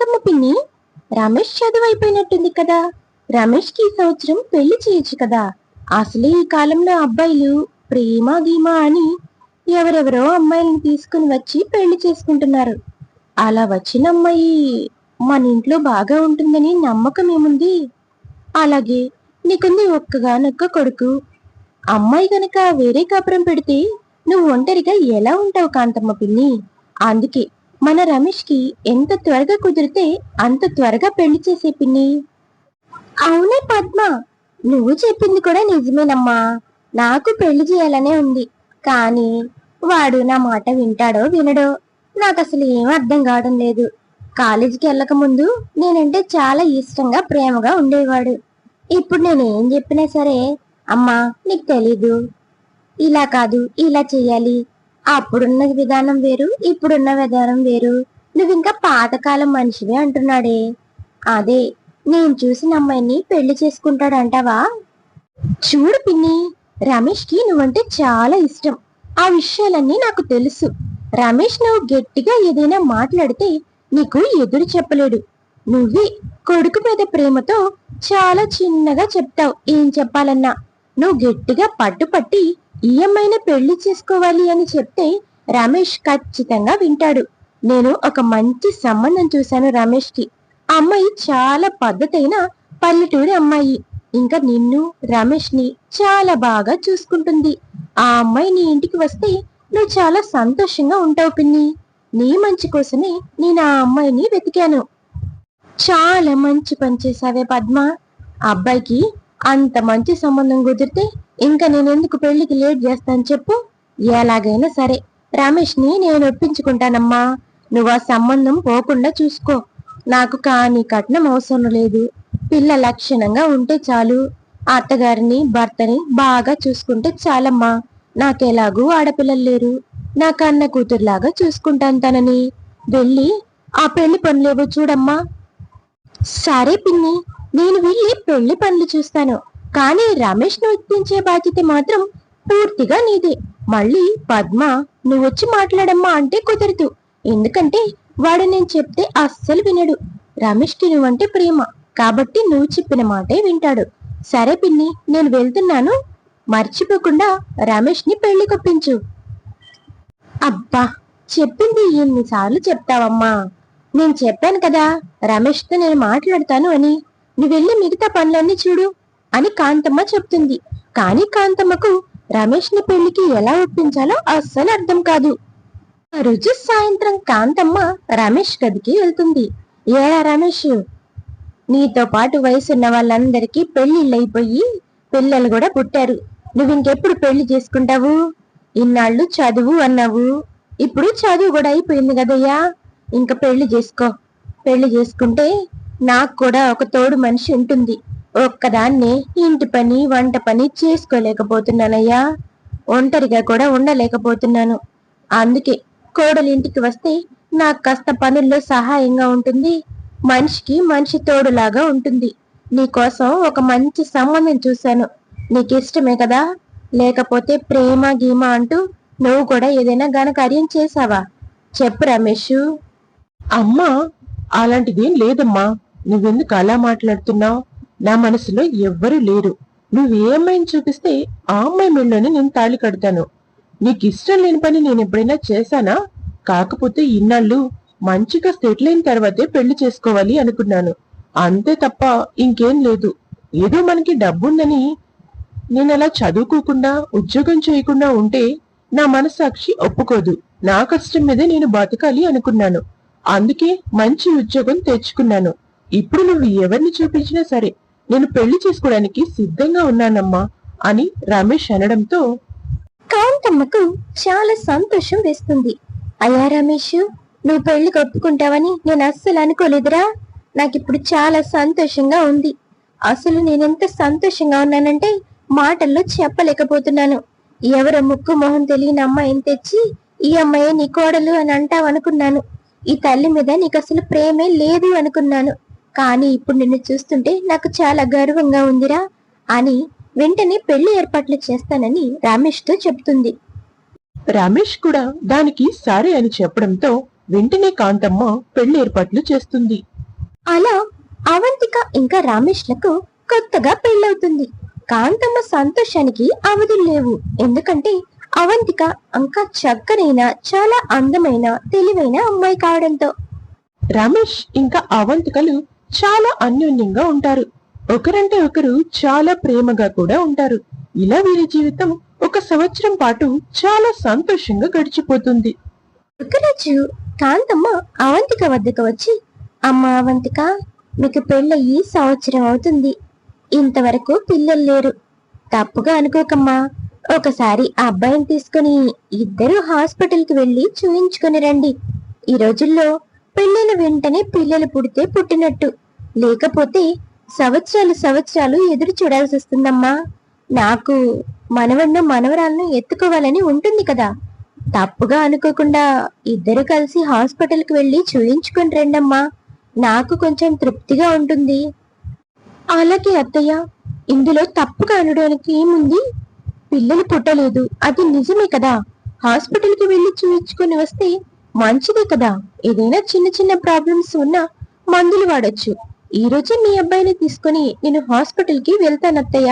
కాంతమ్మ పిన్ని. రమేష్ చదువు అయిపోయినట్టుంది కదా. రమేష్కి ఈ సంవత్సరం పెళ్ళి చేయొచ్చు కదా. అసలే ఈ కాలంలో అబ్బాయిలు ప్రేమ గీమా అని ఎవరెవరో అమ్మాయిలను తీసుకుని వచ్చి పెళ్ళి చేసుకుంటున్నారు. అలా వచ్చిన అమ్మాయి మన ఇంట్లో బాగా ఉంటుందని నమ్మకం ఏముంది? అలాగే నీకుంది ఒక్కగానొక్క కొడుకు. అమ్మాయి గనక వేరే కాపురం పెడితే నువ్వు ఒంటరిగా ఎలా ఉంటావు కాంతమ్మ పిన్ని? అందుకే మన రమేష్కి ఎంత త్వరగా కుదిరితే అంత త్వరగా పెళ్ళి చేసే పిన్ని. అవునే పద్మ నువ్వు చెప్పింది కూడా నిజమేనమ్మా. నాకు పెళ్ళి చేయాలనే ఉంది కానీ వాడు నా మాట వింటాడో వినడో నాకు అసలు ఏం అర్థం కావడం లేదు. కాలేజీకి వెళ్ళక ముందు నేనంటే చాలా ఇష్టంగా ప్రేమగా ఉండేవాడు. ఇప్పుడు నేను ఏం చెప్పినా సరే అమ్మా నీకు తెలీదు. ఇలా కాదు ఇలా చెయ్యాలి అప్పుడున్న విధానం వేరు ఇప్పుడున్న విధానం వేరు. నువ్వు ఇంకా పాతకాలం మనిషివే అంటున్నాడే. అదే నేను చూసిన అమ్మాయిని పెళ్ళి చేసుకుంటాడంటావా? చూడు పిన్ని రమేష్కి నువ్వంటే చాలా ఇష్టం. ఆ విషయాలన్నీ నాకు తెలుసు. రమేష్ నువ్వు గట్టిగా ఏదైనా మాట్లాడితే నీకు ఎదురు చెప్పలేడు. నువ్వే కొడుకు మీద ప్రేమతో చాలా చిన్నగా చెప్తావు. ఏం చెప్పాలన్నా? నువ్వు గట్టిగా పట్టుపట్టి ఈ పెళ్ళి చేసుకోవాలి అని చెప్తే రమేష్ ఖచ్చితంగా వింటాడు. నేను ఒక మంచి సంబంధం చూశాను రమేష్కి ఆ అమ్మాయి చాలా పద్ధతైన పల్లెటూరి అమ్మాయి. ఇంకా నిన్ను రమేష్ని చాలా బాగా చూసుకుంటుంది. ఆ అమ్మాయి నీ ఇంటికి వస్తే నువ్వు చాలా సంతోషంగా ఉంటావు పిన్ని. నీ మంచి కోసమే నేను ఆ అమ్మాయిని వెతికాను. చాలా మంచి పని చేసావే పద్మ. అబ్బాయికి అంత మంచి సంబంధం కుదిరితే ఇంకా నేను ఎందుకు పెళ్ళికి లేట్ చేస్తాను చెప్పు? ఎలాగైనా సరే. రమేష్ని నేను ఒప్పించుకుంటానమ్మా. నువ్వు ఆ సంబంధం పోకుండా చూసుకో. నాకు కాని కట్నం అవసరం లేదు. పిల్ల లక్షణంగా ఉంటే చాలు. అత్తగారిని భర్తని బాగా చూసుకుంటే చాలమ్మా. నాకెలాగూ ఆడపిల్లలు లేరు. నా కన్న కూతురులాగా చూసుకుంటాను తనని. వెళ్ళి ఆ పెళ్ళి పనులేవో చూడమ్మా. సరే పిన్ని. నేను వెళ్ళి పెళ్ళి పనులు చూస్తాను. కానీ రమేష్ను ఒప్పించే బాధ్యత మాత్రం పూర్తిగా నీదే. మళ్ళీ పద్మ నువ్వు వచ్చి మాట్లాడమ్మా అంటే కుదరదు. ఎందుకంటే వాడు నేను చెప్తే అస్సలు వినడు. రమేష్కి నువ్వంటే ప్రేమ. కాబట్టి నువ్వు చెప్పిన మాటే వింటాడు. సరే పిన్ని నేను వెళ్తున్నాను. మర్చిపోకుండా రమేష్ని పెళ్ళి కొప్పించు. అబ్బా! చెప్పింది ఎన్నిసార్లు చెప్తావమ్మా. నేను చెప్పాను కదా రమేష్తో నేను మాట్లాడతాను అని. నువ్వు వెళ్ళి మిగతా పనులన్నీ చూడు అని కాంతమ్మ చెప్తుంది. కానీ కాంతమ్మకు రమేష్ని పెళ్ళికి ఎలా ఒప్పించాలో అస్సలు అర్థం కాదు. ఆ రోజు సాయంత్రం కాంతమ్మ రమేష్ గదికి వెళ్తుంది. ఏరా రమేష్ నీతో పాటు వయసున్న వాళ్ళందరికీ పెళ్ళిళ్ళైపోయి పిల్లలు కూడా పుట్టారు. నువ్వు ఇంకెప్పుడు పెళ్ళి చేసుకుంటావు? ఇన్నాళ్ళు చదువు అన్నావు. ఇప్పుడు చదువు కూడా అయిపోయింది కదయ్యా. ఇంకా పెళ్ళి చేసుకో. పెళ్ళి చేసుకుంటే నాకు కూడా ఒక తోడు మనిషి ఉంటుంది. ఒక్కదాన్ని ఇంటి పని వంట పని చేసుకోలేకపోతున్నానయ్యా. ఒంటరిగా కూడా ఉండలేకపోతున్నాను. అందుకే కోడలు ఇంటికి వస్తే నాకు కాస్త పనుల్లో సహాయంగా ఉంటుంది. మనిషికి మనిషి తోడులాగా ఉంటుంది. నీకోసం ఒక మంచి సంబంధం చూశాను. నీకు ఇష్టమే కదా? లేకపోతే ప్రేమ గీమ అంటూ నువ్వు కూడా ఏదైనా ఘనకార్యం చేసావా చెప్పు రమేష్. అమ్మా అలాంటిదేం లేదమ్మా. నువ్వెందుకు అలా మాట్లాడుతున్నావు? నా మనసులో ఎవ్వరూ లేరు. నువ్వు ఏ అమ్మాయిని చూపిస్తే ఆ అమ్మాయి మెళ్ళని నేను తాళి కడతాను. నీకు ఇష్టం లేని పని నేను ఎప్పుడైనా చేశానా? కాకపోతే ఇన్నాళ్ళు మంచిగా సెటిల్ అయిన తర్వాతే పెళ్ళి చేసుకోవాలి అనుకున్నాను. అంతే తప్ప ఇంకేం లేదు. ఏదో మనకి డబ్బుందని నేను అలా చదువుకోకుండా ఉద్యోగం చేయకుండా ఉంటే నా మనస్సాక్షి ఒప్పుకోదు. నా కష్టం మీదే నేను బతకాలి అనుకున్నాను. అందుకే మంచి ఉద్యోగం తెచ్చుకున్నాను. ఇప్పుడు నువ్వు ఎవరిని చూపించినా సరే నేను పెళ్ళి చేసుకోవడానికి సిద్ధంగా ఉన్నానమ్మా అని రమేష్ అనడంతో కాంతమ్మకు చాలా సంతోషం వేస్తుంది. అయ్యా రమేష్ నువ్వు పెళ్ళి ఒప్పుకుంటావని నేను అస్సలు అనుకోలేదురా. నాకిప్పుడు చాలా సంతోషంగా ఉంది. అసలు నేనెంత సంతోషంగా ఉన్నానంటే మాటల్లో చెప్పలేకపోతున్నాను. ఎవరో ముక్కు మొహం తెలియని అమ్మాయిని తెచ్చి ఈ అమ్మాయి నీ కోడలు అని అంటావనుకున్నాను. ఈ తల్లి మీద నీకు అసలు ప్రేమే లేదు అనుకున్నాను. కానీ ఇప్పుడు నిన్ను చూస్తుంటే నాకు చాలా గర్వంగా ఉందిరా అని వెంటనే పెళ్ళి ఏర్పాట్లు చేస్తానని రమేష్తో చెప్తుంది రమేష్ కూడా దానికి సరే అని చెప్పడంతో వెంటనే కాంతమ్మ పెళ్ళి ఏర్పాట్లు చేస్తుంది. అలా అవంతిక ఇంకా రమేష్లకు కొత్తగా పెళ్ళవుతుంది. కాంతమ్మ సంతోషానికి అవధులు లేవు. ఎందుకంటే అవంతిక ఇంకా చక్కనైన చాలా అందమైన తెలివైన అమ్మాయి కావడంతో. రమేష్ ఇంకా అవంతికలు చాలా అన్యోన్యంగా ఉంటారు. ఒకరంటే ఒకరు చాలా ప్రేమగా కూడా ఉంటారు. ఇలా వీరి జీవితం ఒక సంవత్సరం పాటు చాలా సంతోషంగా గడిచిపోతుంది. ఒకరోజు కాంతమ్మ అవంతిక వద్దకు వచ్చి అమ్మ అవంతిక మీకు పెళ్ళయి సంవత్సరం అవుతుంది. ఇంతవరకు పిల్లలు లేరు. తప్పుగా అనుకోకమ్మా. ఒకసారి ఆ అబ్బాయిని తీసుకుని ఇద్దరు హాస్పిటల్కి వెళ్ళి చూయించుకొని రండి. ఈ రోజుల్లో పెళ్ళైన వెంటనే పిల్లలు పుడితే పుట్టినట్టు. లేకపోతే సంవత్సరాలు సంవత్సరాలు ఎదురు చూడాల్సి వస్తుందమ్మా. నాకు మనవణ్ణు మనవరాలను ఎత్తుకోవాలని ఉంటుంది కదా. తప్పుగా అనుకోకుండా ఇద్దరు కలిసి హాస్పిటల్కి వెళ్ళి చూయించుకుని రండమ్మా. నాకు కొంచెం తృప్తిగా ఉంటుంది. అలాగే అత్తయ్య ఇందులో తప్పుగా అనడానికి ఏముంది? పిల్లలు పుట్టలేదు అది నిజమే కదా. హాస్పిటల్కి వెళ్ళి చూయించుకొని వస్తే మంచిదే కదా. ఏదైనా చిన్న చిన్న ప్రాబ్లమ్స్ ఉన్నా మందులు వాడచ్చు. ఈ రోజే మీ అబ్బాయిని తీసుకొని నేను హాస్పిటల్కి వెళ్తానత్తయ్య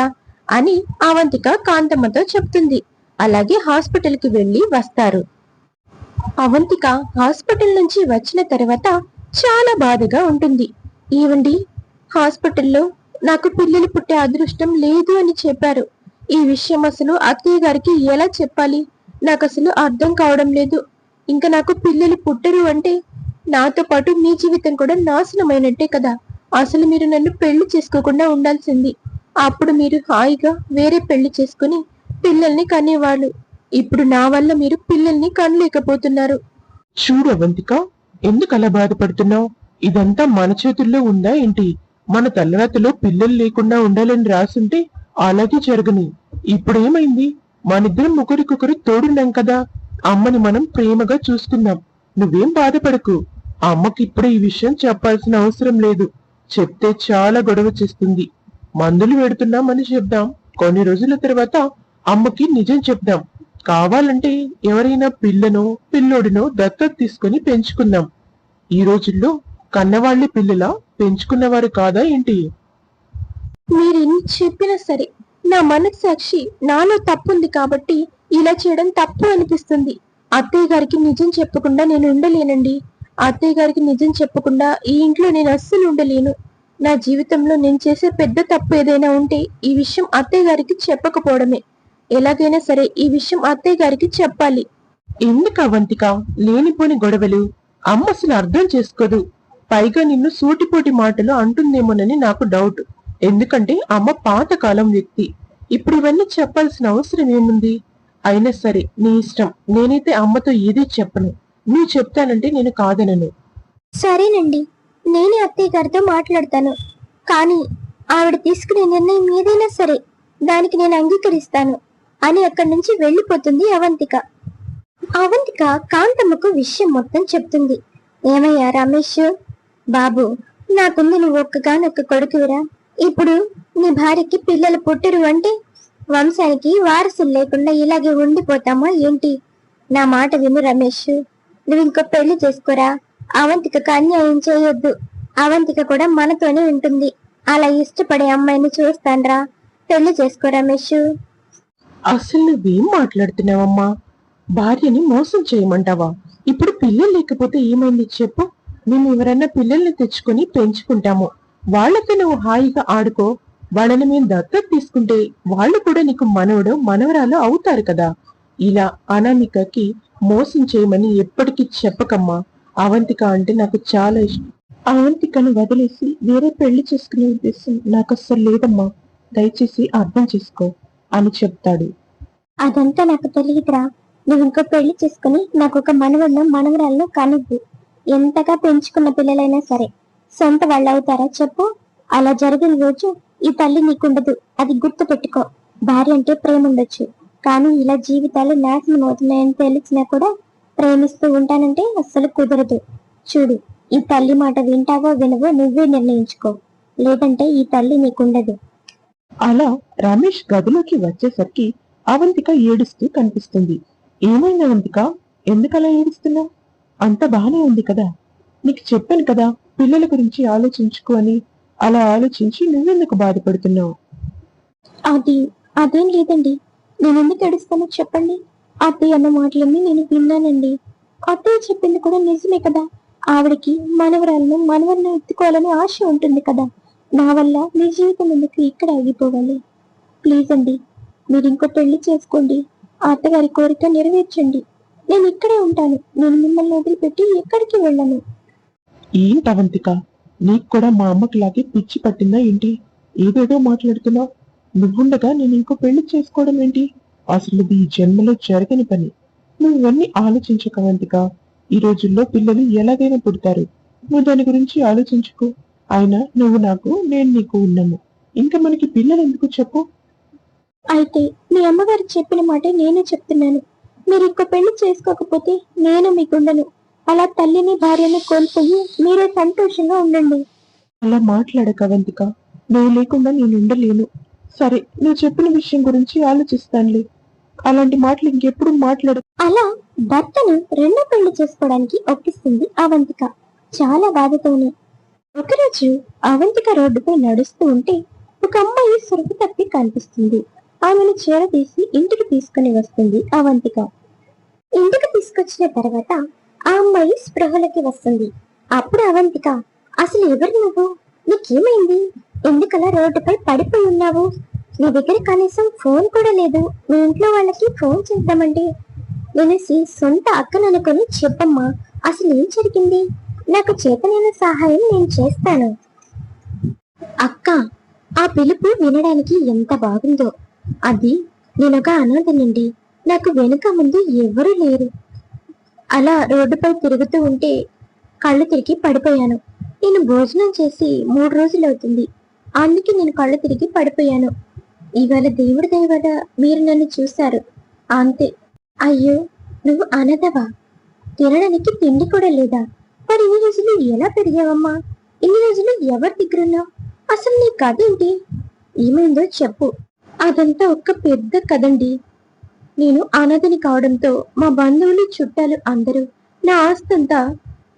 అని అవంతిక కాంతమ్మతో చెప్తుంది. అలాగే హాస్పిటల్కి వెళ్ళి వస్తారు. అవంతిక హాస్పిటల్ నుంచి వచ్చిన తర్వాత చాలా బాధగా ఉంటుంది. ఏవండి? హాస్పిటల్లో నాకు పిల్లలు పుట్టే అదృష్టం లేదు అని చెప్పారు. ఈ విషయం అసలు అత్తయ్య గారికి ఎలా చెప్పాలి? నాకు అసలు అర్థం కావడం లేదు. ఇంకా నాకు పిల్లలు పుట్టరు అంటే నాతో పాటు మీ జీవితం కూడా నాశనమైనట్టే కదా. అసలు మీరు నన్ను పెళ్ళి చేసుకోకుండా ఉండాల్సింది. అప్పుడు మీరు హాయిగా వేరే పెళ్ళి చేసుకుని పిల్లల్ని కనేవాళ్ళు. ఇప్పుడు నా వల్ల మీరు పిల్లల్ని కనలేకపోతున్నారు. చూడు అవంతిక ఎందుకు అలా బాధపడుతున్నావు? ఇదంతా మన చేతుల్లో ఉందా ఏంటి? మన తలరాతలో పిల్లలు లేకుండా ఉండాలని రాసుంటే అలాగే జరగని. ఇప్పుడేమైంది మనిద్దరం ఒకరికొకరు తోడున్నాం కదా. అమ్మని మనం ప్రేమగా చూసుకుందాం నువ్వేం బాధపడకు. అమ్మకి ఇప్పుడే ఈ విషయం చెప్పాల్సిన అవసరం లేదు. చెప్తే చాలా గొడవ చేస్తుంది. మందులు పెడుతున్నామని చెప్దాం. కొన్ని రోజుల తర్వాత అమ్మకి నిజం చెప్దాం. కావాలంటే ఎవరైనా పిల్లనో పిల్లోడినో దత్తత తీసుకుని పెంచుకుందాం. ఈ రోజుల్లో కన్నవాళ్ళే పిల్లల? పెంచుకున్నవారు కాదా ఏంటి? మీరెన్ని చెప్పినా సరే నా మనస్సాక్షి నాలో తప్పుంది కాబట్టి ఇలా చేయడం తప్పు అనిపిస్తుంది. అత్తయ్య గారికి నిజం చెప్పకుండా నేను ఉండలేనండి. అత్తయ్య గారికి నిజం చెప్పకుండా ఈ ఇంట్లో నేను అస్సలు ఉండలేను. నా జీవితంలో నేను చేసే పెద్ద తప్పు ఏదైనా ఉంటే ఈ విషయం అత్తయ్య గారికి చెప్పకపోవడమే. ఎలాగైనా సరే ఈ విషయం అత్తయ్య గారికి చెప్పాలి. ఎందుకు అవంతిక? లేనిపోని గొడవలు. అమ్మ అసలు అర్థం చేసుకోదు. పైగా నిన్ను సూటిపోటి మాటలు అంటుందేమోనని నాకు డౌట్. ఎందుకంటే అమ్మ పాతకాలం వ్యక్తి. ఇప్పుడు ఇవన్నీ చెప్పాల్సిన అవసరం ఏముంది? అయినా సరే నీ ఇష్టం. నేనైతే అమ్మతో ఏదీ చెప్పను. నువ్వు చెప్తానంటే నేను కాదనను. సరేనండి. నేనే అత్తయ్య గారితో మాట్లాడతాను. కానీ ఆవిడ తీసుకునే నిర్ణయం ఏదైనా సరే దానికి నేను అంగీకరిస్తాను అని అక్కడి నుంచి వెళ్ళిపోతుంది అవంతిక. అవంతిక కాంతమ్మకు విషయం మొత్తం చెప్తుంది. ఏమయ్యా రమేష్? బాబు నాకుంది నువ్వు ఒక్కగానొక్క కొడుకువిరా. ఇప్పుడు నీ భార్యకి పిల్లలు పుట్టరు అంటే వంశానికి వారసులు లేకుండా ఇలాగే ఉండిపోతామా ఏంటి? నా మాట విను రమేష్. నువ్వు ఇంకో పెళ్ళి చేసుకోరా? అవంతికకు అన్యాయం చేయొద్దు. అవంతిక కూడా మనతోనే ఉంటుంది. అలా ఇష్టపడే అమ్మాయిని చూస్తాన్రా. పెళ్ళి చేసుకో రమేష్. అసలు నువ్వేం మాట్లాడుతున్నావమ్మా? భార్యని మోసం చేయమంటావా? ఇప్పుడు పిల్లలు లేకపోతే ఏమైంది చెప్పు. మేము ఎవరైనా పిల్లల్ని తెచ్చుకొని పెంచుకుంటాము. వాళ్ళతో నువ్వు హాయిగా ఆడుకో. వాళ్ళని మేము దత్తత తీసుకుంటే వాళ్ళు కూడా నీకు మనవడు మనవరాలు అవుతారు కదా. ఇలా అనామికకి మోసం చేయమని ఎప్పటికీ చెప్పకమ్మా. అవంతిక అంటే నాకు చాలా ఇష్టం. అవంతికను వదిలేసి వేరే పెళ్ళి చేసుకునే ఉద్దేశం నాకు అస్సలు లేదమ్మా. దయచేసి అర్థం చేసుకో అని చెప్తాడు. అదంతా నాకు తెలియదురా నువ్వు ఇంకో పెళ్ళి చేసుకుని నాకు ఒక మనవడిని మనవరాలను కనివ్వు. ఎంతగా పెంచుకున్న పిల్లలైనా సరే సొంత వాళ్ళు అవుతారా చెప్పు. అలా జరిగిన రోజు ఈ తల్లి నీకుండదు. అది గుర్తు పెట్టుకో. భార్య అంటే ప్రేమ ఉండొచ్చు కానీ ఇలా జీవితాలు నాశనం అవుతున్నాయని తెలిసినా కూడా ప్రేమిస్తూ ఉంటానంటే అస్సలు కుదరదు. చూడు ఈ తల్లి మాట వింటావో వినవో నువ్వే నిర్ణయించుకో. లేదంటే ఈ తల్లి నీకుండదు. అలా రమేష్ గదిలోకి వచ్చేసరికి అవంతిక ఏడుస్తూ కనిపిస్తుంది. ఏమైంది అవంతిక? ఎందుకలా ఏడుస్తున్నావు? అంత బానే ఉంది కదా. నీకు చెప్పాను కదా పిల్లల గురించి ఆలోచించుకో అని. అలా ఆలోచించి నువ్వెందుకు బాధపడుతున్నావు? అది అదేం లేదండి. నేను ఎందుకు ఏడుస్తానో చెప్పండి. అత్తయ్య అన్న మాటలన్నీ నేను విన్నానండి. అత్తయ్య చెప్పింది కూడా నిజమే కదా. ఆవిడకి మనవరాలను మనవరిని ఎత్తుకోవాలని ఆశ ఉంటుంది కదా. నా వల్ల మీ జీవితం ఎందుకు ఇక్కడ ఆగిపోవాలి? ప్లీజ్ అండి మీరు ఇంకో పెళ్ళి చేసుకోండి. అత్తగారి కోరిక నెరవేర్చండి. నేను ఇక్కడే ఉంటాను. నేను మిమ్మల్ని వదిలిపెట్టి ఎక్కడికి వెళ్ళను? ఏంటి అవంతిక నీకు కూడా మా అమ్మకి లాగే పిచ్చి పట్టిందా ఏంటి? ఏదేదో మాట్లాడుతున్నావు. నువ్వుండగా నేను ఇంకో పెళ్ళి చేసుకోవడం ఏంటి? అసలు ఈ జన్మలో జరగని పని. నువ్వు ఆలోచించకవంతిగా ఈ రోజుల్లో పిల్లలు ఎలాగైనా పుడతారు. నువ్వు దాని గురించి ఆలోచించుకో. అయినా నువ్వు నాకు నేను నీకు ఉన్నాము. ఇంకా మనకి పిల్లలు ఎందుకు చెప్పు? అయితే మీ అమ్మగారు చెప్పిన మాట నేనే చెప్తున్నాను. మీరు ఇంకో పెళ్ళి చేసుకోకపోతే నేను మీకుండను. అలా తల్లిని భార్యని కోల్పోయి మీరే సంతోషంగా ఉండండి. అలా మాట్లాడక అవంతిక నువ్వు లేకుండా నేను ఉండలేను. సరే నువ్వు చెప్పిన విషయం గురించి ఆలోచిస్తానులే. అలాంటి మాటలు ఇంకెప్పుడు మాట్లాడ అలా భర్తను రెండో పెళ్ళి చేసుకోవడానికి ఒప్పిస్తుంది అవంతిక. చాలా బాధతోనే. ఒకరోజు అవంతిక రోడ్డుపై నడుస్తూ ఉంటే ఒక అమ్మాయి సురుకు తప్పి కనిపిస్తుంది. ఆమెను చేరదీసి ఇంటికి తీసుకుని వస్తుంది అవంతిక. ఇంటికి తీసుకొచ్చిన తర్వాత ఆ అమ్మాయి స్పృహలకి వస్తుంది. అప్పుడు అవంతిక అసలు ఎవరు నువ్వు? నీకేమైంది? ఎందుకలా రోడ్డుపై పడిపోయి ఉన్నావు? నీ దగ్గర కనీసం ఫోన్ కూడా లేదు. మీ ఇంట్లో వాళ్ళకి ఫోన్ చేద్దామంటే. నేనేసి సొంత అక్కననుకొని చెప్పమ్మా. అసలు ఏం జరిగింది? నాకు చేతనైన సహాయం నేను చేస్తాను. అక్క ఆ పిలుపు వినడానికి ఎంత బాగుందో. అది నేనొక అనాథనండి. నాకు వెనుక ముందు ఎవరూ లేరు. అలా రోడ్డుపై తిరుగుతూ ఉంటే కళ్ళు తిరిగి పడిపోయాను. నేను భోజనం చేసి మూడు రోజులు అవుతుంది. అందుకే నేను కళ్ళు తిరిగి పడిపోయాను. ఇవాళ దేవుడి దేవత మీరు నన్ను చూశారు. అంతే. అయ్యో నువ్వు అనదవా? తినడానికి తిండి కూడా లేదా? మరి ఇన్ని రోజులు ఎలా పెరిగావమ్మా? ఇన్ని రోజులు ఎవరి దగ్గరున్నావు? అసలు నీ కథ ఏంటి? ఏమైందో చెప్పు. అదంతా ఒక పెద్ద కదండి నేను అనాథని కావడంతో మా బంధువులు చుట్టాలు అందరూ నా ఆస్తంతా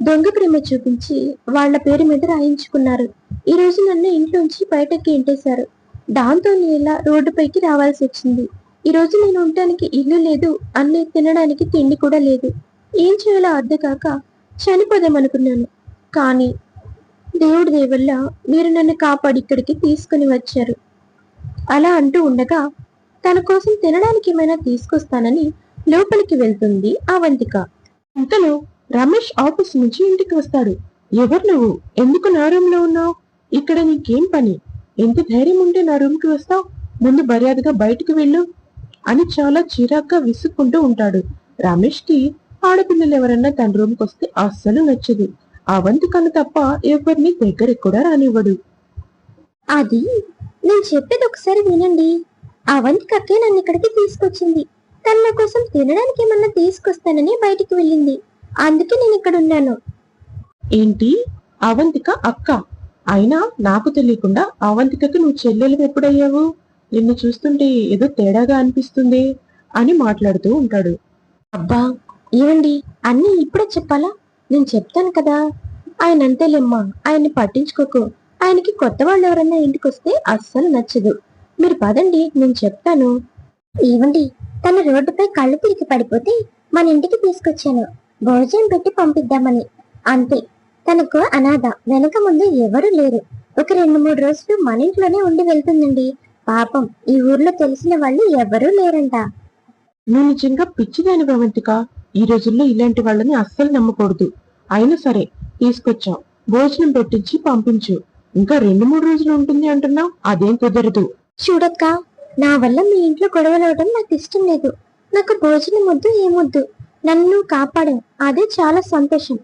దొంగ ప్రేమ చూపించి వాళ్ళ పేరు మీద రాయించుకున్నారు. ఈ రోజు నన్ను ఇంట్లోంచి బయటకి ఇంటేశారు దాంతో నేను ఇలా రోడ్డుపైకి రావాల్సి వచ్చింది. ఈ రోజు నేను ఉండటానికి ఇల్లు లేదు అన్నీ తినడానికి తిండి కూడా లేదు. ఏం చేయాలో అర్థం కాక చనిపోదామనుకున్నాను కానీ దేవుడి దేవుళ్ళ మీరు నన్ను కాపాడి ఇక్కడికి తీసుకుని వచ్చారు. అలా అంటూ ఉండగా తన కోసం తినడానికి ఏమైనా తీసుకొస్తానని లోపలికి వెళ్తుంది అవంతిక. ఇంతలో రమేష్ ఆఫీస్ నుంచి ఇంటికి వస్తాడు. ఎవరు నువ్వు? ఎందుకు నా రూమ్లో ఉన్నావు? ఇక్కడ నీకేం పని? ఎంత ధైర్యం ఉంటే నా రూమ్కి వస్తావు? ముందు మర్యాదగా బయటకు వెళ్ళు అని చాలా చిరాగ్గా విసుక్కుంటూ ఉంటాడు. రమేష్కి ఆడపిల్లలు ఎవరన్నా తన రూమ్కి వస్తే అస్సలు నచ్చదు. అవంతికను తప్ప ఎవరిని దగ్గరికి కూడా రానివ్వడు. అది నేను చెప్పేది ఒకసారి వినండి. అవంతికక్కే నన్ను ఇక్కడికి తీసుకొచ్చింది. తన నా కోసం తినడానికి ఏమన్నా తీసుకొస్తానని బయటికి వెళ్ళింది. అందుకే నేను ఇక్కడ ఉన్నాను. ఏంటి? అవంతిక అక్క. అయినా నాకు తెలియకుండా అవంతికకి నువ్వు చెల్లెలు ఎప్పుడయ్యావు? నిన్ను చూస్తుంటే ఏదో తేడాగా అనిపిస్తుంది అని మాట్లాడుతూ ఉంటాడు. అబ్బా ఏమండి అన్నీ ఇప్పుడే చెప్పాలా? నేను చెప్తాను కదా. ఆయన అంతేలేమ్మా. ఆయన్ని పట్టించుకోకు. ఆయనకి కొత్త వాళ్ళు ఎవరన్నా ఇంటికి వస్తే అస్సలు నచ్చదు. మీరు పదండి నేను చెప్తాను. ఏమండి తన రోడ్డుపై కళ్ళు తిరిగి పడిపోతే మన ఇంటికి తీసుకొచ్చాను. భోజనం పెట్టి పంపిద్దామని. అంతే. తనకు అనాథ వెనక ముందు ఎవరూ లేరు. ఒక రెండు మూడు రోజులు మన ఇంట్లోనే ఉండి వెళ్తుందండి. పాపం ఈ ఊర్లో తెలిసిన వాళ్ళు ఎవరూ లేరంట. నువ్వు నిజంగా పిచ్చిదాని భవంతిక? ఈ రోజుల్లో ఇలాంటి వాళ్ళని అస్సలు నమ్మకూడదు. అయినా సరే తీసుకొచ్చాం భోజనం పెట్టించి పంపించు. ఇంకా రెండు మూడు రోజులు ఉంటుంది అంటున్నావు? అదేం కుదరదు. చూడక్క నా వల్ల మీ ఇంట్లో గొడవలవడం నాకు ఇష్టం లేదు. నాకు భోజనం వద్దు ఏమొద్దు నన్ను నువ్వు కాపాడావు అదే చాలా సంతోషం.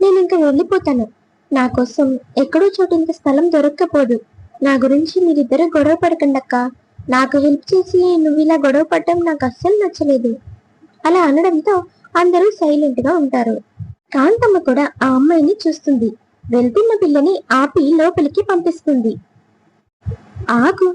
నేను ఇంకా వెళ్ళిపోతాను. నా కోసం ఎక్కడో చోటు ఇంత స్థలం దొరక్కపోదు. నా గురించి మీరిద్దరు గొడవ పడకండక్క నాకు హెల్ప్ చేసి నువ్వు ఇలా గొడవ పడటం నాకు అస్సలు నచ్చలేదు. అలా అనడంతో అందరూ సైలెంట్గా ఉంటారు. కాంతమ్మ కూడా ఆ అమ్మాయిని చూస్తుంది. వెళ్తున్న పిల్లని ఆపి లోపలికి పంపిస్తుంది. ఆగు.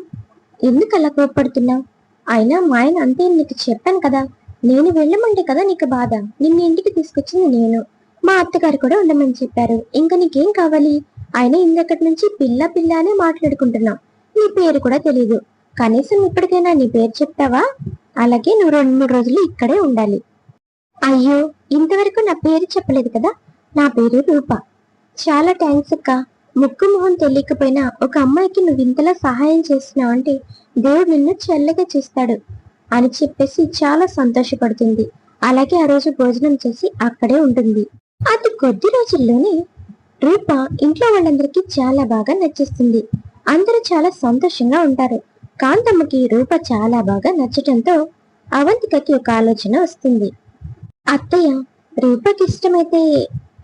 ఎందుకు అలా కోప్పడుతున్నావు? అయినా మా ఆయన అంతే నీకు చెప్పాను కదా. నేను వెళ్ళమంటే కదా నీకు బాధ. నిన్న ఇంటికి తీసుకొచ్చింది నేను. మా అత్తగారు కూడా ఉండమని చెప్పారు. ఇంకా నీకేం కావాలి? ఆయన ఇందక్కడి నుంచి పిల్ల పిల్ల అనే మాట్లాడుకుంటున్నాం నీ పేరు కూడా తెలీదు. కనీసం ఇప్పటికైనా నీ పేరు చెప్తావా? అలాగే నువ్వు రెండు మూడు రోజులు ఇక్కడే ఉండాలి. అయ్యో ఇంతవరకు నా పేరు చెప్పలేదు కదా. నా పేరు రూప. చాలా థ్యాంక్స్ అక్క. ముక్కు మొహం తెలియకపోయినా ఒక అమ్మాయికి నువ్వు ఇంతలా సహాయం చేసినావు అంటే దేవుడు నిన్ను చల్లగా చూస్తాడు అని చెప్పేసి చాలా సంతోషపడుతుంది. అలాగే ఆ రోజు భోజనం చేసి అక్కడే ఉంటుంది. అతి కొద్ది రోజుల్లోనే రూప ఇంట్లో వాళ్ళందరికీ చాలా బాగా నచ్చేస్తుంది. అందరూ చాలా సంతోషంగా ఉంటారు. కాంతమ్మకి రూప చాలా బాగా నచ్చటంతో అవంతికకి ఒక ఆలోచన వస్తుంది. అత్తయ్య రూపకి ఇష్టమైతే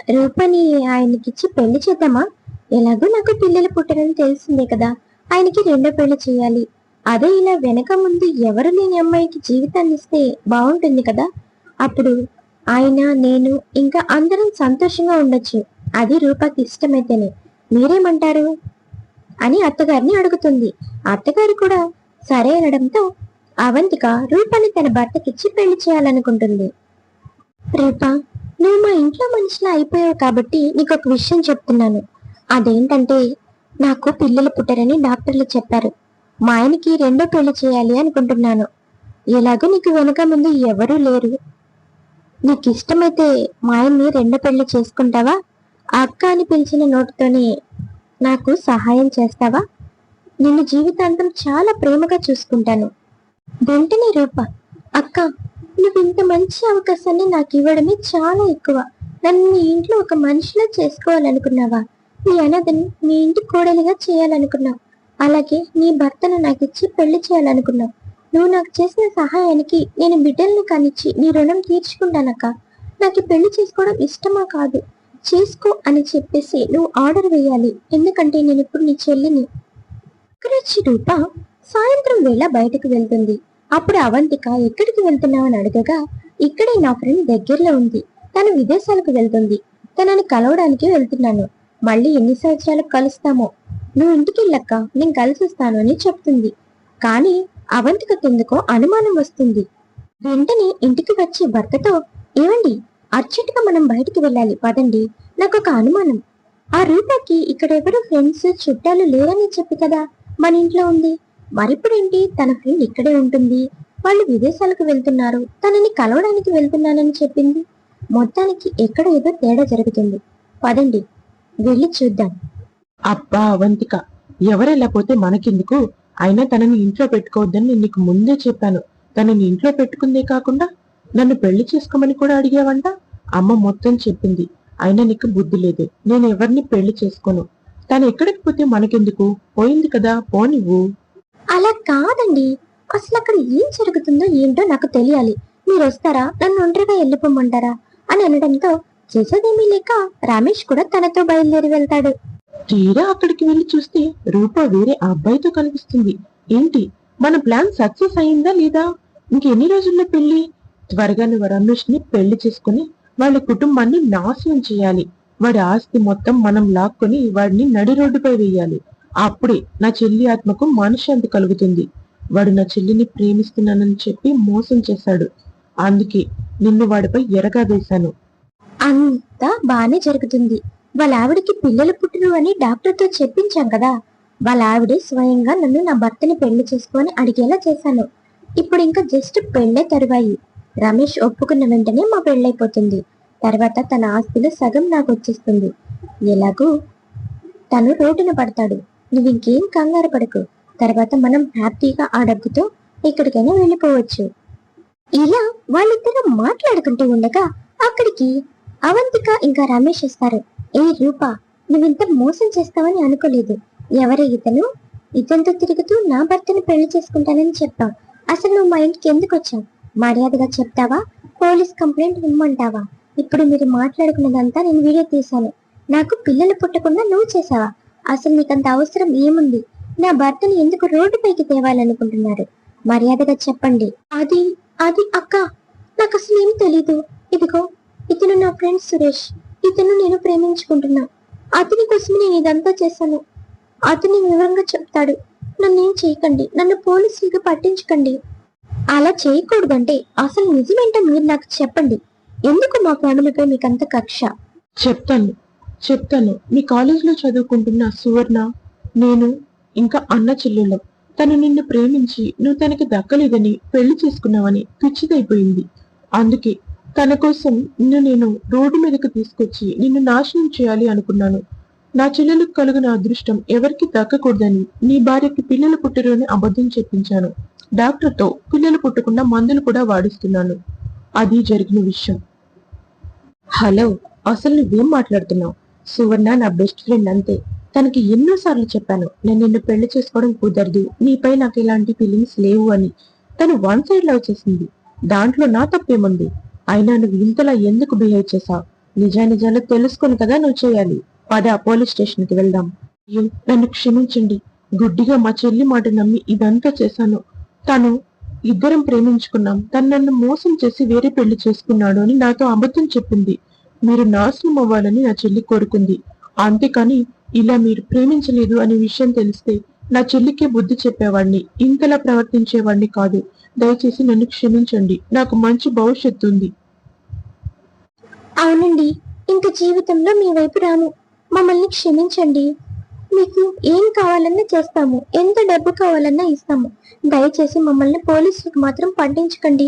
రూపని ఆయనకిచ్చి పెళ్ళి చేద్దామా? ఎలాగో నాకు పిల్లలు పుట్టరని తెలిసిందే కదా. ఆయనకి రెండో పెళ్ళి చేయాలి. అదే ఇలా వెనక ముందు ఎవరు లేని అమ్మాయికి జీవితాన్ని ఇస్తే బాగుంటుంది కదా. అప్పుడు ఆయన నేను ఇంకా అందరం సంతోషంగా ఉండొచ్చు. అది రూపాకి ఇష్టమైతేనే. మీరేమంటారు? అని అత్తగారిని అడుగుతుంది. అత్తగారు కూడా సరే అనడంతో అవంతిక రూపాని తన భర్తకిచ్చి పెళ్ళి చేయాలనుకుంటుంది. రూప నువ్వు మా ఇంట్లో మనిషిలా అయిపోయావు కాబట్టి నీకు ఒక విషయం చెప్తున్నాను. అదేంటంటే నాకు పిల్లలు పుట్టరని డాక్టర్లు చెప్పారు. మా ఆయనకి రెండో పెళ్ళి చేయాలి అనుకుంటున్నాను. ఎలాగో నీకు వెనుక ముందు ఎవరూ లేరు. నీకు ఇష్టమైతే మా ఆయన్ని రెండో పెళ్ళి చేసుకుంటావా? అక్క అని పిలిచిన నోటితోనే నాకు సహాయం చేస్తావా? నిన్ను జీవితాంతం చాలా ప్రేమగా చూసుకుంటాను. వెంటనే రూప అక్క నువ్వు ఇంత మంచి అవకాశాన్ని నాకు ఇవ్వడమే చాలా ఎక్కువ. నన్ను మీ ఇంట్లో ఒక మనిషిలా చేసుకోవాలనుకున్నావా? నీ అనాథని నీ ఇంటి కోడలిగా చేయాలనుకున్నావు. అలాగే నీ భర్తను నాకు ఇచ్చి పెళ్ళి చేయాలనుకున్నావు. నువ్వు నాకు చేసిన సహాయానికి నేను బిడ్డలను కానిచ్చి నీ రుణం తీర్చుకుంటానక్క. నాకు పెళ్ళి చేసుకోవడం ఇష్టమా కాదు. చేసుకో అని చెప్పేసి నువ్వు ఆర్డర్ వేయాలి. ఎందుకంటే నేను ఇప్పుడు నీ చెల్లిని. ఇక్కడొచ్చి రూప సాయంత్రం వేళ బయటకు వెళ్తుంది. అప్పుడు అవంతిక ఎక్కడికి వెళ్తున్నావు అని అడగగా ఇక్కడే నా ఫ్రెండ్ దగ్గరలో ఉంది. తను విదేశాలకు వెళ్తుంది. తనని కలవడానికి వెళ్తున్నాను. మళ్ళీ ఎన్ని సంవత్సరాలకు కలుస్తామో? నువ్వు ఇంటికి వెళ్ళక్క నేను కలిసిస్తాను అని చెప్తుంది. కానీ అవంతికకు ఎందుకో అనుమానం వస్తుంది. వెంటనే ఇంటికి వచ్చే భర్తతో ఏమండి అర్జెంటుగా మనం బయటికి వెళ్ళాలి పదండి నాకు ఒక అనుమానం. ఆ రూపాకి ఇక్కడ ఎవరు ఫ్రెండ్స్ చుట్టాలు లేరని చెప్పి కదా మన ఇంట్లో ఉంది. మరిప్పుడేంటి తన ఫ్రెండ్ ఇక్కడే ఉంటుంది. వాళ్ళు విదేశాలకు వెళ్తున్నారు తనని కలవడానికి వెళ్తున్నానని చెప్పింది. మొత్తానికి ఎక్కడ ఏదో తేడా జరుగుతుంది. పదండి వెళ్ళి చూద్దాం. అబ్బా అవంతిక ఎవరెలా పోతే మనకెందుకు? అయినా తనని ఇంట్లో పెట్టుకోవద్దని నేను నీకు ముందే చెప్పాను. తనని ఇంట్లో పెట్టుకుందే కాకుండా నన్ను పెళ్ళి చేసుకోమని కూడా అడిగావంట? అమ్మ మొత్తం చెప్పింది. అయినా నీకు బుద్ధి లేదు. నేను ఎవరిని పెళ్ళి చేసుకోను. తను ఎక్కడికి పోతే మనకెందుకు? పోయింది కదా పోనివ్వు అలా కాదండి. అసలు అక్కడ ఏం జరుగుతుందో ఏంటో నాకు తెలియాలి. మీరు వస్తారా? నన్ను ఒంటరిగా వెళ్ళిపోమంటారా? అని అనడంతో చేసేదేమీ లేక రమేష్ కూడా తనతో బయలుదేరి వెళ్తాడు. తీరా అక్కడికి వెళ్ళి చూస్తే రూప వేరే అబ్బాయితో కనిపిస్తుంది. ఏంటి? మన ప్లాన్ సక్సెస్ అయిందా లేదా? ఇంకెన్ని రోజుల్లో పెళ్ళి త్వరగా నువ్వు రమేష్ని పెళ్ళి చేసుకుని వాళ్ళ కుటుంబాన్ని నాశనం చేయాలి. వాడి ఆస్తి మొత్తం మనం లాక్కొని వాడిని నడి రోడ్డుపై వేయాలి. అప్పుడే నా చెల్లి ఆత్మకు మనశ్శాంతి కలుగుతుంది. వాడు నా చెల్లిని ప్రేమిస్తున్నానని చెప్పి మోసం చేశాడు. అందుకే నిన్ను వాడిపై ఎరగా వేశాను అంతా బానే జరుగుతుంది. వాళ్ళ ఆవిడకి పిల్లలు పుట్టరు అని డాక్టర్తో చెప్పించాం కదా. వాళ్ళ ఆవిడే స్వయంగా నన్ను నా భర్తని పెళ్ళి చేసుకొని అడిగేలా చేశాను. ఇప్పుడు ఇంకా జస్ట్ పెళ్ళే తరువాయి. రమేష్ ఒప్పుకున్న వెంటనే మా పెళ్ళైపోతుంది. తర్వాత తన ఆస్తిలో సగం నాకు వచ్చేస్తుంది. ఎలాగూ? తను రోడ్డున పడతాడు. నువ్వు ఇంకేం కంగారు పడకు. తర్వాత మనం హ్యాపీగా ఆ డబ్బుతో ఎక్కడికైనా వెళ్ళిపోవచ్చు. ఇలా వాళ్ళిద్దరూ మాట్లాడుకుంటూ ఉండగా అక్కడికి అవంతిక ఇంకా రమేష్ వస్తారు ఏ రూపా నువ్వింత మోసం చేస్తావని అనుకోలేదు. ఎవరే ఇతను? ఇతనితో తిరుగుతూ నా భర్తను పెళ్ళి చేసుకుంటానని చెప్పావు. అసలు నువ్వు మా ఇంటికి ఎందుకు వచ్చావు? మర్యాదగా చెప్తావా? పోలీస్ కంప్లైంట్ ఇమ్మంటావా? ఇప్పుడు మీరు మాట్లాడుకున్నదంతా నేను వీడియో తీశాను. నాకు పిల్లలు పుట్టకుండా నువ్వు చేసావా అసలు నీకంత అవసరం ఏముంది? నా భర్తని ఎందుకు రోడ్డుపైకి తేవాలనుకుంటున్నారు? మర్యాదగా చెప్పండి. అది అది అక్క. నాకు అసలు ఏం తెలీదు. ఇదిగో ఇతను నా ఫ్రెండ్ సురేష్. ఇతను నేను ప్రేమించుకుంటున్నా. అతని కోసం నేను ఇదంతా చేశాను. అతని వివరంగా చెప్తాడు. నన్ను ఏం చేయకండి. నన్ను పోలీసులకు పట్టించకండి. అలా చేయకూడదంటే అసలు నిజమేంటో మీరు నాకు చెప్పండి. ఎందుకు మా ఫ్యామిలీపై మీకంత కక్ష? చెప్తాను. చెప్తాను. మీ కాలేజీలో చదువుకుంటున్న సువర్ణ నేను ఇంకా అన్న చెల్లెళ్ళం. తను నిన్ను ప్రేమించి నువ్వు తనకి దక్కలేదని పెళ్ళి చేసుకున్నావని పిచ్చిదైపోయింది. అందుకే తన కోసం నిన్ను నేను రోడ్డు మీదకు తీసుకొచ్చి నిన్ను నాశనం చేయాలి అనుకున్నాను. నా చెల్లెలకు కలిగిన అదృష్టం ఎవరికి దక్కకూడదని నీ భార్యకి పిల్లలు పుట్టరు అబద్ధం చెప్పించాను. డాక్టర్తో పిల్లలు పుట్టకుండా మందులు కూడా వాడిస్తున్నాను. అది జరిగిన విషయం. హలో అసలు నువ్వేం మాట్లాడుతున్నావు? సువర్ణ నా బెస్ట్ ఫ్రెండ్ అంతే. తనకి ఎన్నోసార్లు చెప్పాను నేను నిన్ను పెళ్ళి చేసుకోవడం కుదరదు నీపై నాకు ఎలాంటి ఫీలింగ్స్ లేవు అని. తను వన్ సైడ్ లవ్ చేసింది. దాంట్లో నా తప్పేముంది? అయినా నువ్వు ఇంతలా ఎందుకు బిహేవ్ చేశావు? నిజానిజాలు తెలుసుకొని కదా నువ్వు చేయాలి. పద పోలీస్ స్టేషన్కి వెళ్దాం. అయ్యో నన్ను క్షమించండి. గుడ్డిగా మా చెల్లి మాట నమ్మి ఇదంతా చేశాను. తను ఇద్దరం ప్రేమించుకున్నాం. తను నన్ను మోసం చేసి వేరే పెళ్ళి చేసుకున్నాడు అని నాతో అబద్ధం చెప్పింది. మీరు నాశనం అవ్వాలని నా చెల్లి కోరుకుంది. అంతేకాని ఇలా మీరు ప్రేమించలేదు అనే విషయం తెలిస్తే నా చెల్లికే బుద్ధి చెప్పేవాడిని ఇంతలా ప్రవర్తించేవాడిని కాదు. దయచేసి నన్ను క్షమించండి. నాకు మంచి భవిష్యత్తు ఉంది. అవునండి. ఇంక జీవితంలో మీ వైపు రాను మమ్మల్ని క్షమించండి. మీకు ఏం కావాలన్నా చేస్తాము. ఎంత డబ్బు కావాలన్నా ఇస్తాము. దయచేసి మమ్మల్ని పోలీసులకు మాత్రం పట్టించకండి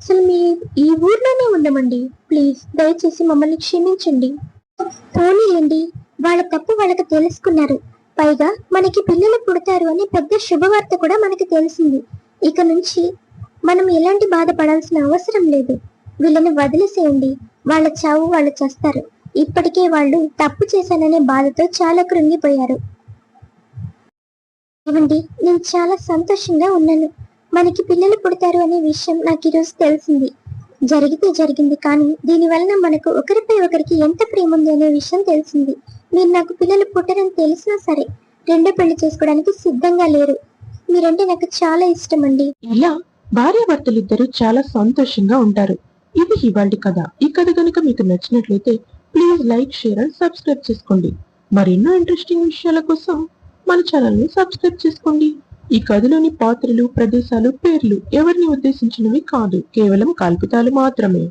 అసలు మీ ఈ ఊర్లోనే ఉండమండి. ప్లీజ్ దయచేసి మమ్మల్ని క్షమించండి. పోనీయండి. వాళ్ళ తప్పు వాళ్ళకి తెలుసుకున్నారు. పైగా మనకి పిల్లలు పుడతారు అనే పెద్ద శుభవార్త కూడా మనకి తెలిసింది. ఇక నుంచి మనం ఎలాంటి బాధపడాల్సిన అవసరం లేదు. వీళ్ళని వదిలేసేయండి. వాళ్ళ చావు వాళ్ళు చేస్తారు. ఇప్పటికే వాళ్ళు తప్పు చేశాననే బాధతో చాలా కృంగిపోయారు. ఏమండి? నేను చాలా సంతోషంగా ఉన్నాను. మనకి పిల్లలు పుడతారు అనే విషయం నాకు ఈరోజు తెలిసింది. జరిగితే జరిగింది కానీ దీని వలన మనకు ఒకరిపై ఒకరికి ఎంత ప్రేమ ఉంది అనే విషయం తెలిసింది. మీరు నాకు పిల్లలు పుట్టరని తెలిసినా సరే రెండో పెళ్ళి చేసుకోవడానికి సిద్ధంగా లేరు. మీరంటే నాకు చాలా ఇష్టం అండి ఇలా భార్యాభర్తలిద్దరూ చాలా సంతోషంగా ఉంటారు. ఇది ఇవాళ కథ. ఈ కథ కనుక మీకు నచ్చినట్లయితే please like share and subscribe చేసుకోండి. మరెన్నో ఇంట్రెస్టింగ్ విషయాల కోసం మన ఛానల్ సబ్స్క్రైబ్ చేసుకోండి. ఈ కథలోని పాత్రలు ప్రదేశాలు పేర్లు ఎవరిని ఉద్దేశించినవి కాదు. కేవలం కల్పితాలు మాత్రమే.